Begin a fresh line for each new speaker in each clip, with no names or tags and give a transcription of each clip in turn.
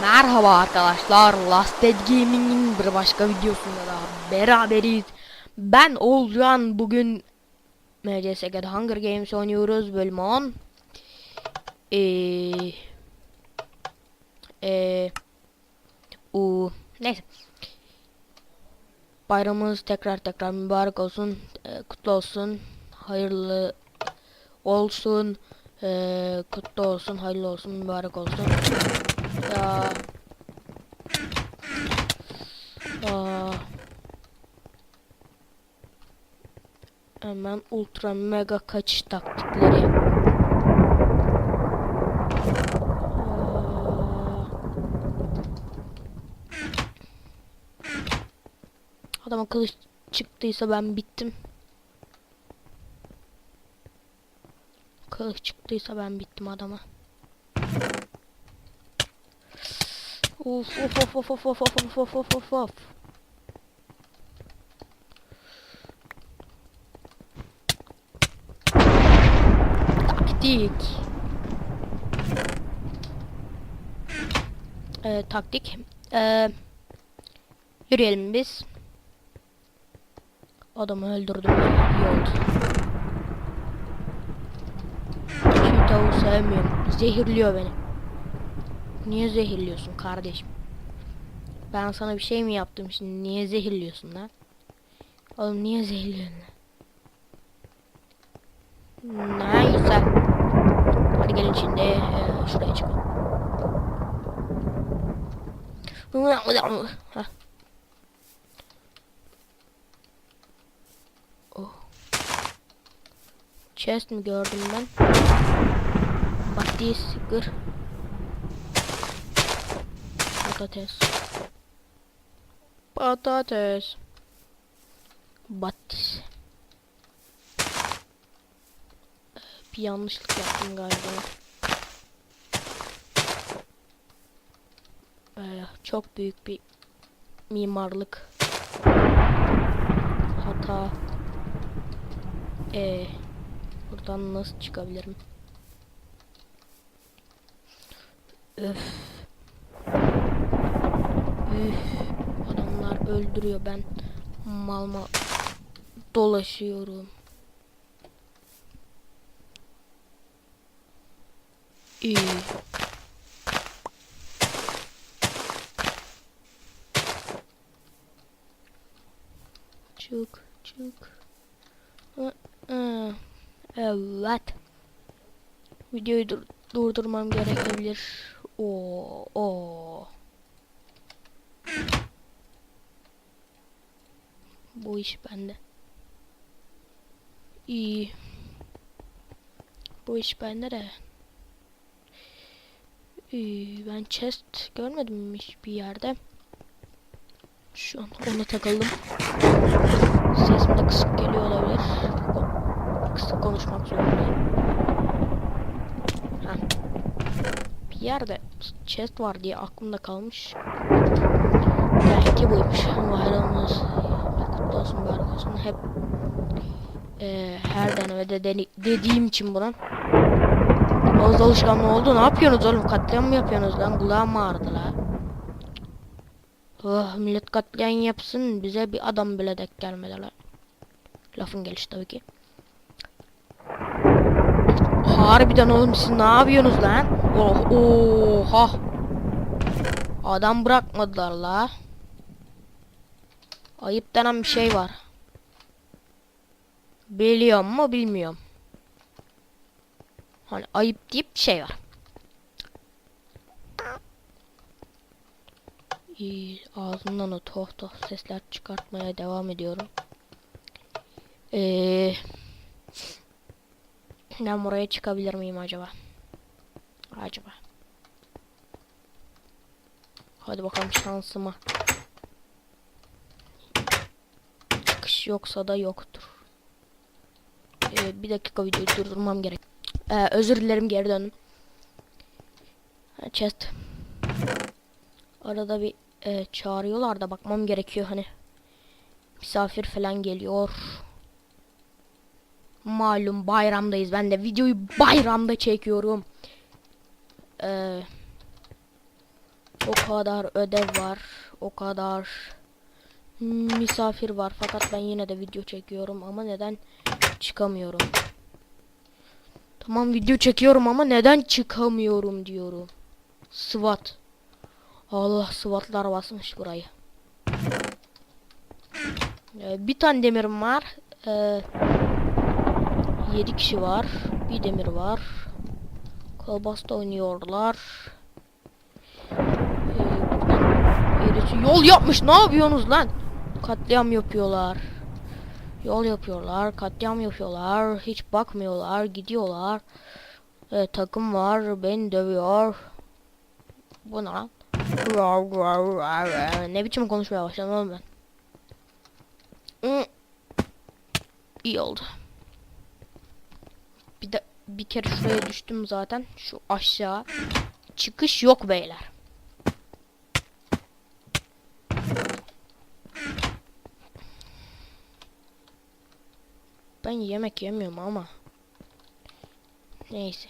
Merhaba arkadaşlar, Last Dead Gaming'in bir başka videosunda daha beraberiz. Ben Oğulcan, bugün MCSG'de Hunger Games oynuyoruz, bölüm 10. Eee... Eee... U neyse. Bayramımız tekrar tekrar mübarek olsun, e, kutlu olsun, hayırlı olsun, e, kutlu olsun, hayırlı olsun, mübarek olsun. Ya. Aa. Hemen ultra mega kaçış taktikleri. Aa. Adama kılıç çıktıysa ben bittim. Kılıç çıktıysa ben bittim adama. Of of of of of of of of of of of. Taktik. Ee, taktik. Ee, yürüyelim biz. Adamı öldürdüm. İyi. Tavuğu sevmiyorum. Zehirliyor beni. Niye zehirliyorsun kardeşim? Ben sana bir şey mi yaptım şimdi? Niye zehirliyorsun lan? Oğlum niye zehirliyorsun lan? Neyse. Hadi gelin şimdi eee, şuraya çıkalım. Hah. Oh. Chest mi gördüm ben? Bak sıkır. Patates. Patates. Batis. Bir yanlışlık yaptım galiba. Ee, çok büyük bir mimarlık hata. Ee, buradan nasıl çıkabilirim? Öf. Üf, adamlar öldürüyor ben malma dolaşıyorum. İyi. Çık çık. Evet. Videoyu dur durdurmam gerekebilir. Oo. Bu iş bende. İyi. Bu iş bende de. İyi, ben chest görmedim hiçbir yerde. Şu an ona takıldım. Sesim de kısık geliyor olabilir. Kısık konuşmak zorundayım. Bir yerde chest var diye aklımda kalmış. Belki buymuş. Bayramımız kutlu olsun, mübarek olsun. Hep e, her denemede deni- dediğim için buna. Ağız alışkanlığı oldu. Ne yapıyorsunuz oğlum? Katliam mı yapıyorsunuz lan? Kulağım ağrıdı la. Oh, millet katliam yapsın. Bize bir adam bile denk gelmedi la. Lafın gelişi tabii ki. Harbiden oğlum siz ne yapıyorsunuz lan? Oh, oha. Adam bırakmadılar la. Ayıp denen bir şey var. Biliyorum mu bilmiyorum. Hani ayıp deyip bir şey var. İyi, ağzımdan o toh toh sesler çıkartmaya devam ediyorum. Ee, ben buraya çıkabilir miyim acaba? Acaba. Hadi bakalım şansıma. Çıkış yoksa da yoktur. Ee, bir dakika videoyu durdurmam gerek. Ee, özür dilerim geri döndüm. Chest. Arada bir e, çağırıyorlar da bakmam gerekiyor hani. Misafir falan geliyor. Malum bayramdayız. Ben de videoyu bayramda çekiyorum. Ee, O kadar ödev var. O kadar misafir var. Fakat ben yine de video çekiyorum ama neden çıkamıyorum? Tamam video çekiyorum ama neden çıkamıyorum diyorum. SWAT. Allah SWAT'lar basmış burayı. Ee, bir tane demirim var. Ee, 7 kişi var. Bir demir var. Kolbasta oynuyorlar. Ee, birisi yol yapmış. Ne yapıyorsunuz lan? Katliam yapıyorlar. Yol yapıyorlar. Katliam yapıyorlar. Hiç bakmıyorlar. Gidiyorlar. Ee, takım var. Beni dövüyor. Bu ne lan? Ne biçim konuşmaya başladım ben. İyi oldu. Bir de bir kere şuraya düştüm zaten. Şu aşağı. Çıkış yok beyler. Ben yemek yemiyorum ama. Neyse.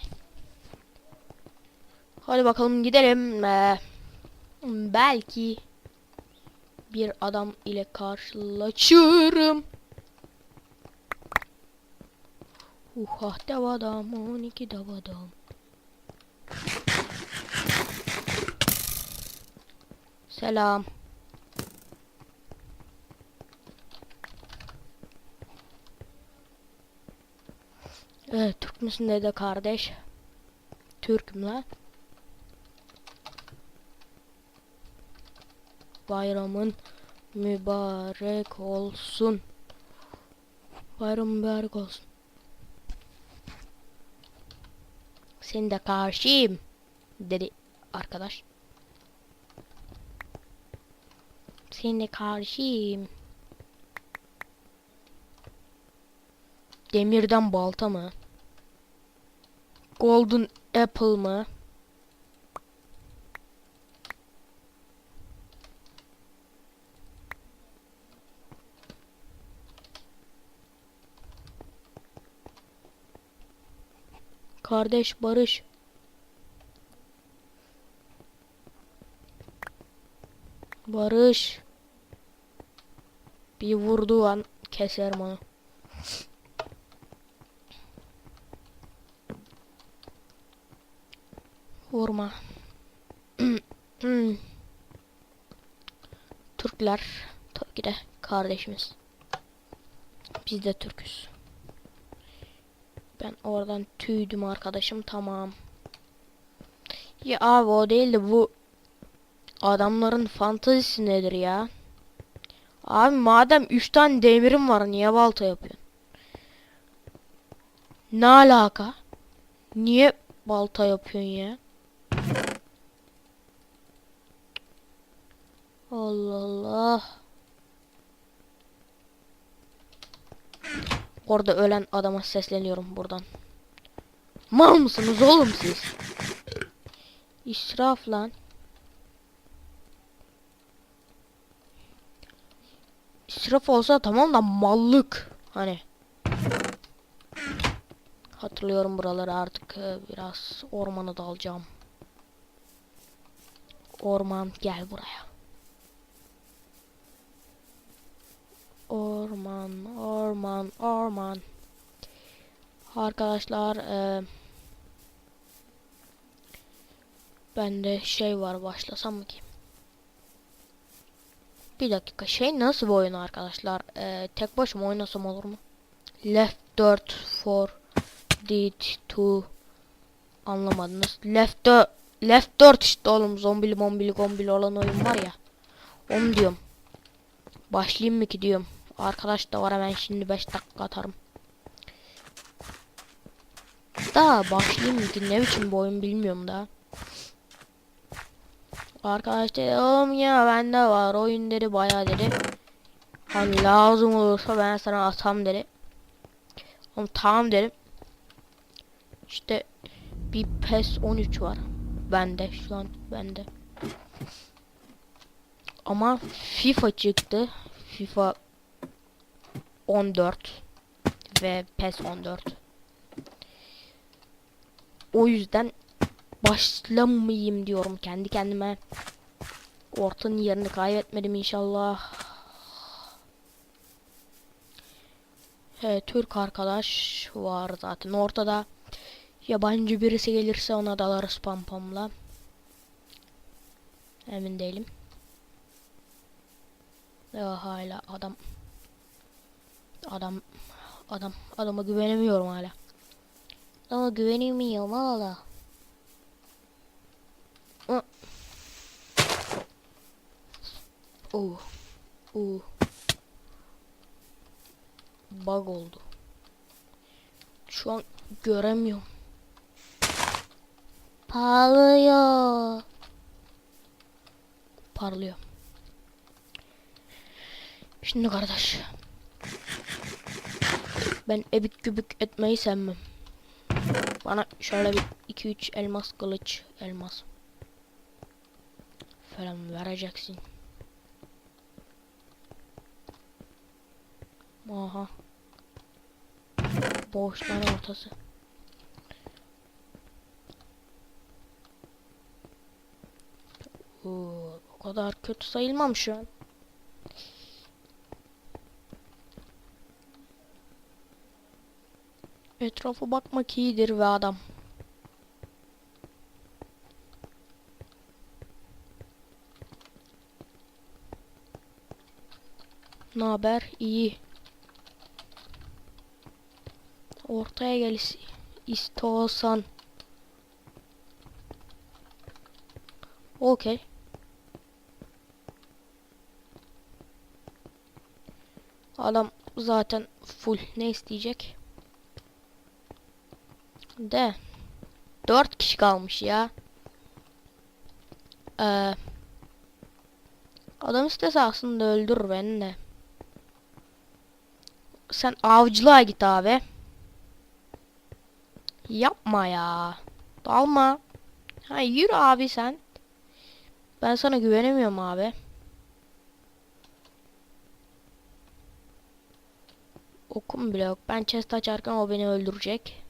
Hadi bakalım gidelim. Ee, belki bir adam ile karşılaşırım. Uha dev adam, 12 dev adam. Selam. Evet, Türk müsün dedi kardeş. Türk'üm lan. Bayramın mübarek olsun. Bayram mübarek olsun. Seni de karşıyım dedi arkadaş. Seni de karşıyım. Demirden balta mı? Golden apple mı? Kardeş Barış. Barış. Bir vurduğu an keserim onu. Vurma. Türkler tabii ki de kardeşimiz. Biz de Türküz. Ben oradan tüydüm arkadaşım tamam. Ya abi o değil de bu adamların fantazisi nedir ya? Abi madem 3 tane demirim var niye balta yapıyorsun? Ne alaka? Niye balta yapıyorsun ya? Allah Allah. Orada ölen adama sesleniyorum buradan. Mal mısınız oğlum siz? İsraf lan. İsraf olsa tamam da mallık. Hani. Hatırlıyorum buraları artık e, biraz ormana dalacağım. Orman gel buraya. Orman, orman, orman. Arkadaşlar e, bende şey var başlasam mı ki? Bir dakika şey nasıl bir oyun arkadaşlar? E, tek başıma oynasam olur mu? Left 4 for did to anlamadınız. Left 4 Left 4 işte oğlum zombili mombili gombili olan oyun var ya. Onu diyorum. Başlayayım mı ki diyorum. Arkadaş da var hemen şimdi 5 dakika atarım. Da başlayayım ki ne biçim bu oyun bilmiyorum da. Arkadaş dedi oğlum ya bende var oyun dedi bayağı dedi. Hani lazım olursa ben sana atam dedi. Oğlum tamam dedim. İşte bir PES 13 var. Bende şu an bende. Ama FIFA çıktı. FIFA 14 ve PES 14. O yüzden başlamayayım diyorum kendi kendime. Ortanın yerini kaybetmedim inşallah. Evet, Türk arkadaş var zaten ortada. Yabancı birisi gelirse ona dalarız pam pamla. Emin değilim. Ya hala adam adam adam adama güvenemiyorum hala. Adama güvenemiyorum hala. Hı. Oo. Oo. Bug oldu. Şu an göremiyorum. Parlıyor. Parlıyor. Şimdi kardeş. Ben ebik gübük etmeyi sevmem. Bana şöyle bir 2-3 elmas kılıç elmas falan vereceksin. Aha. Boşluğun ortası. Oo, o kadar kötü sayılmam şu an. Etrafa bakmak iyidir ve adam. Ne haber? İyi. Ortaya gel is- istiyorsan. Okey. Adam zaten full. Ne isteyecek? De. Dört kişi kalmış ya. Ee, adam istese aslında öldürür beni de. Sen avcılığa git abi. Yapma ya. Dalma. Ha yürü abi sen. Ben sana güvenemiyorum abi. Okum bile yok. Ben chest açarken o beni öldürecek.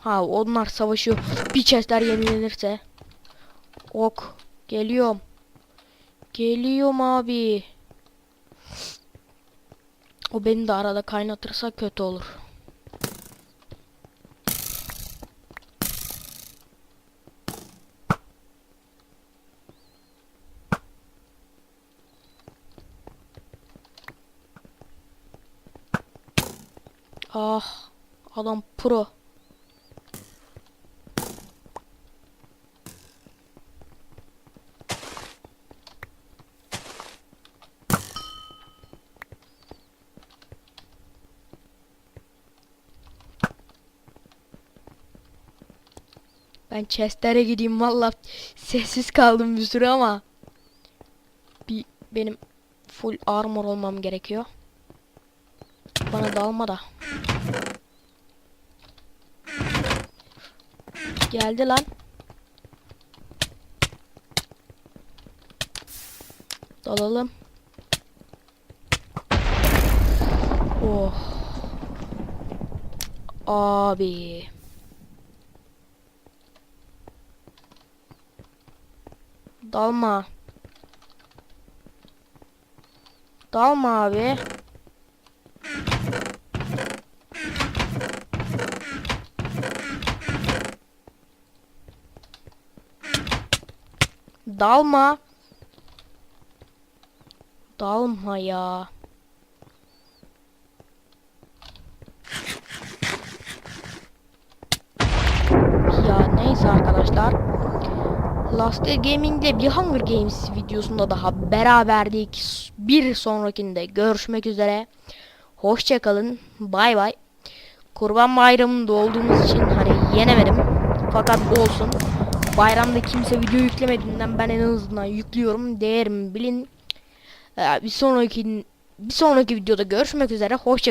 Ha onlar savaşıyor. Bir chestler yenilenirse. Ok. Geliyorum. Geliyorum abi. O beni de arada kaynatırsa kötü olur. Ah, adam pro. Ben chestlere gideyim valla sessiz kaldım bir süre ama bir benim full armor olmam gerekiyor. Bana dalma da. Geldi lan. Dalalım. Oh. Abi. Dalma. Dalma abi. Dalma. Dalma ya. Ya neyse arkadaşlar. Last Day Gaming'de bir Hunger Games videosunda daha beraberdik. Bir sonrakinde görüşmek üzere. Hoşçakalın. Bay bay. Kurban bayramında olduğumuz için hani yenemedim. Fakat olsun. Bayramda kimse video yüklemediğinden ben en azından yüklüyorum. Değerimi bilin. Ee, Bir sonraki bir sonraki videoda görüşmek üzere. Hoşça